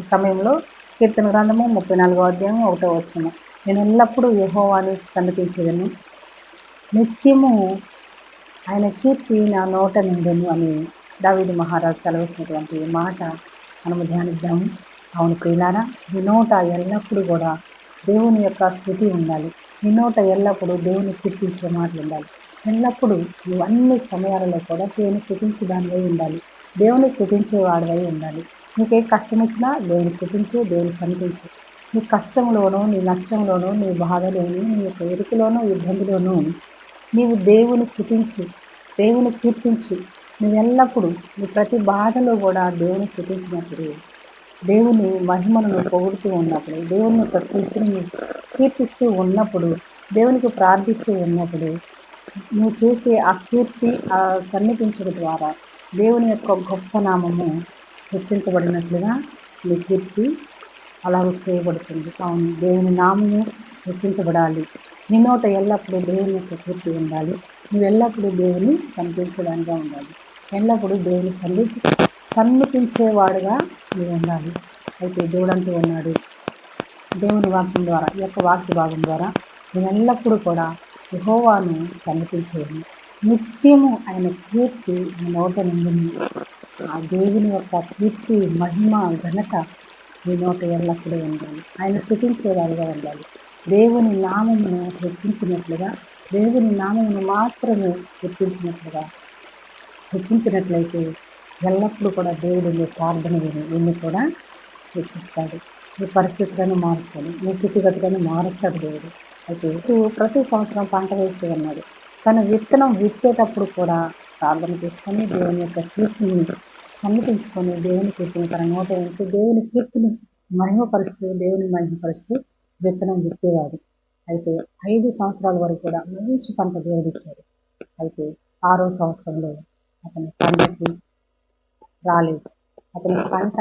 ఈ సమయంలో కీర్తన గ్రంథము ముప్పై నాలుగో అధ్యాయం ఒకటో వచ్చిన నేను ఎల్లప్పుడూ యహోవాని సన్నతించేదను నిత్యము ఆయన కీర్తి నా నోట నిండును అని దావిడి మహారాజు సెలవిసినటువంటి మాట మనము ధ్యానిద్దాము. అవును ప్రియులారా నీ నోట ఎల్లప్పుడూ కూడా దేవుని యొక్క స్థుతి ఉండాలి. నీ నోట ఎల్లప్పుడూ దేవుని కీర్తించే మాటలు ఉండాలి. ఎల్లప్పుడూ నువ్వు అన్ని సమయాలలో కూడా దేవుని స్థుతించే దానివై ఉండాలి. దేవుని స్థుతించే వాడివై ఉండాలి. నీకే కష్టం వచ్చినా దేవుని స్థుతించు దేవుని సన్నిధించు. నీ కష్టంలోనూ నీ నష్టంలోనూ నీ బాధలోనూ నీ యొక్క ఎరుకులోనూ ఇబ్బందిలోనూ నీవు దేవుని స్థుతించు దేవుని కీర్తించు. నువ్వు ఎల్లప్పుడూ నీ ప్రతి బాధలో కూడా దేవుని స్థుతించినప్పుడు దేవుని మహిమను నువ్వు పొగుడుతూ ఉన్నప్పుడు దేవుని యొక్క కీర్తిని కీర్తిస్తూ ఉన్నప్పుడు దేవునికి ప్రార్థిస్తూ ఉన్నప్పుడు నువ్వు చేసే ఆ కీర్తి ఆ సన్నిధించడం ద్వారా దేవుని యొక్క గొప్ప నామము హెచ్చించబడినట్లుగా నీ కీర్తి అలాగ చేయబడుతుంది. అవును దేవుని నామము హెచ్చించబడాలి నీ నోట ఎల్లప్పుడూ దేవుని యొక్క కీర్తి ఉండాలి. నువ్వు ఎల్లప్పుడూ దేవుని సన్నిధించడానికి ఉండాలి. ఎల్లప్పుడూ దేవుని సన్నిధి సన్నిపించేవాడుగా నువ్వు ఉండాలి. అయితే దేవుడు అంటూ ఉన్నాడు దేవుని వాక్యం ద్వారా ఈ యొక్క వాక్య భాగం ద్వారా నేను ఎల్లప్పుడూ కూడా యహోవాను సన్నిధించేది నిత్యము ఆయన కీర్తి నోట నుండి ఆ దేవుని యొక్క కీర్తి మహిమ ఘనత మీ నోట ఎల్లప్పుడూ ఉండాలి. ఆయన స్థుతించేవారుగా ఉండాలి. దేవుని నామమును హెచ్చించినట్లుగా దేవుని నామమును మాత్రమే గుర్తించినట్లుగా హెచ్చించినట్లయితే ఎల్లప్పుడూ కూడా దేవుడు మీ ప్రార్థన విని నిన్ను కూడా హెచ్చిస్తాడు. మీ పరిస్థితులను మారుస్తాడు. మీ స్థితిగతులను మారుస్తాడు దేవుడు. అయితే ఇటు ప్రతి సంవత్సరం పంట వేస్తూ ఉన్నాడు. తన విత్తనం విత్తేటప్పుడు కూడా ప్రార్థన చేసుకొని దేవుని యొక్క కీర్తిని సన్నిధించుకొని దేవుని కీర్తిని తన నోట ఉంచి దేవుని కీర్తిని మహిమపరుస్తూ దేవుని మహిమపరుస్తూ విత్తనం విత్తేవాడు. అయితే ఐదు సంవత్సరాల వరకు కూడా మంచి పంట దేవుడిచ్చాడు. అయితే ఆరో సంవత్సరంలో అతని పంటకి రాలేదు. అతని పంట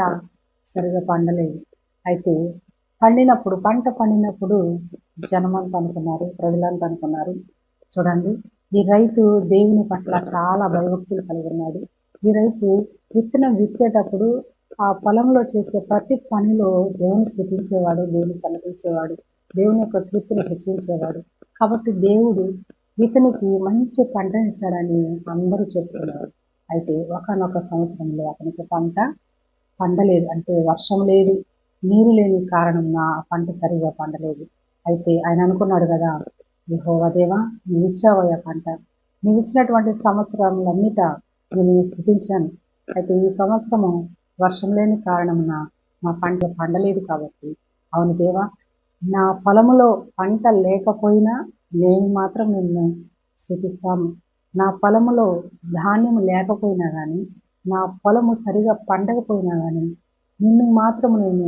సరిగా పండలేదు. అయితే పండినప్పుడు పంట పండినప్పుడు జనమంతా అనుకున్నారు ప్రజలంతా అనుకున్నారు. చూడండి ఈ రైతు దేవుని పట్ల చాలా భయభక్తులు కలిగి ఉన్నాడు. ఈ రైతు విత్తనం విత్తేటప్పుడు ఆ పొలంలో చేసే ప్రతి పనిలో దేవుని స్థుతించేవాడు దేవుని సన్నతించేవాడు దేవుని యొక్క కీర్తిని హెచ్చించేవాడు. కాబట్టి దేవుడు ఇతనికి మంచి పంట ఇస్తాడని అందరూ చెప్తున్నారు. అయితే ఒకనొక సంవత్సరంలో అతనికి పంట పండలేదు. అంటే వర్షం లేదు నీరు లేని కారణంగా ఆ పంట సరిగా పండలేదు. అయితే ఆయన అనుకున్నాడు కదా యహోవదేవా నువ్వు ఇచ్చావయ్యా పంట? నువ్వు ఇచ్చినటువంటి సంవత్సరంలన్నిట నేను స్థుతించాను అయితే ఈ సంవత్సరము వర్షం లేని కారణమున మా పంట పండలేదు కాబట్టి. అవును దేవా నా పొలములో పంట లేకపోయినా నేను మాత్రం నిన్ను స్థుతిస్తాను నా పొలములో ధాన్యం లేకపోయినా కానీ నా పొలము సరిగా పండకపోయినా కానీ నిన్ను మాత్రం నేను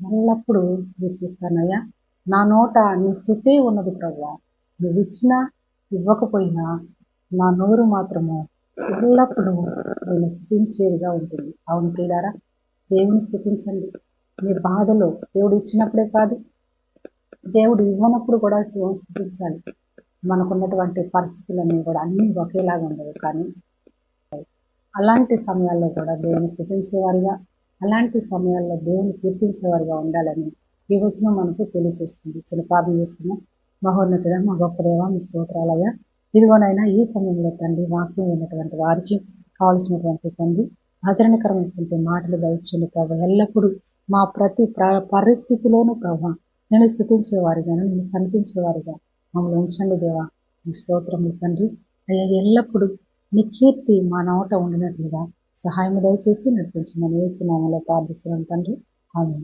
ఎల్లప్పుడూ గుర్తిస్తానయ్యా నా నోట నీ స్థుతే ఉన్నది ప్రభు నువ్వు ఇచ్చినా ఇవ్వకపోయినా నా నోరు మాత్రము ఎల్లప్పుడూ నేను స్థుతించేదిగా ఉంటుంది. అవును ప్రియులారా దేవుని స్థుతించండి. మీ బాధలో దేవుడు ఇచ్చినప్పుడే కాదు దేవుడు ఇవ్వనప్పుడు కూడా దేవుని స్థుతించాలి. మనకున్నటువంటి పరిస్థితులన్నీ కూడా అన్నీ ఒకేలాగా ఉండవు కానీ అలాంటి సమయాల్లో కూడా దేవుని స్థుతించేవారుగా అలాంటి సమయాల్లో దేవుని కీర్తించేవారుగా ఉండాలని ఈ వచనం మనకు తెలియజేస్తుంది. చిన్న ప్రార్థన చేసుకున్నాం మహోన్నతుడ మా గొప్ప దేవ మీ స్తోత్రాలయ్యా. ఇదిగోనైనా ఈ సమయంలో తండ్రి వాక్యం ఉన్నటువంటి వారికి కావలసినటువంటి తండ్రి ఆదరణకరమైనటువంటి మాటలు దయచేయండి ప్రభావ ఎల్లప్పుడూ మా ప్రతి పరిస్థితిలోనూ ప్రభావ నేను స్థుతించేవారిగాను నేను సన్నిధించేవారిగా మమ్మల్ని ఉంచండి దేవా. మీ స్తోత్రములు తండ్రి. అయ్యా ఎల్లప్పుడూ నీ కీర్తి మా నోట ఉండినట్లుగా సహాయం దయచేసి నడిపించమని వేసి నామలో ప్రార్థిస్తున్నాం తండ్రి. అవును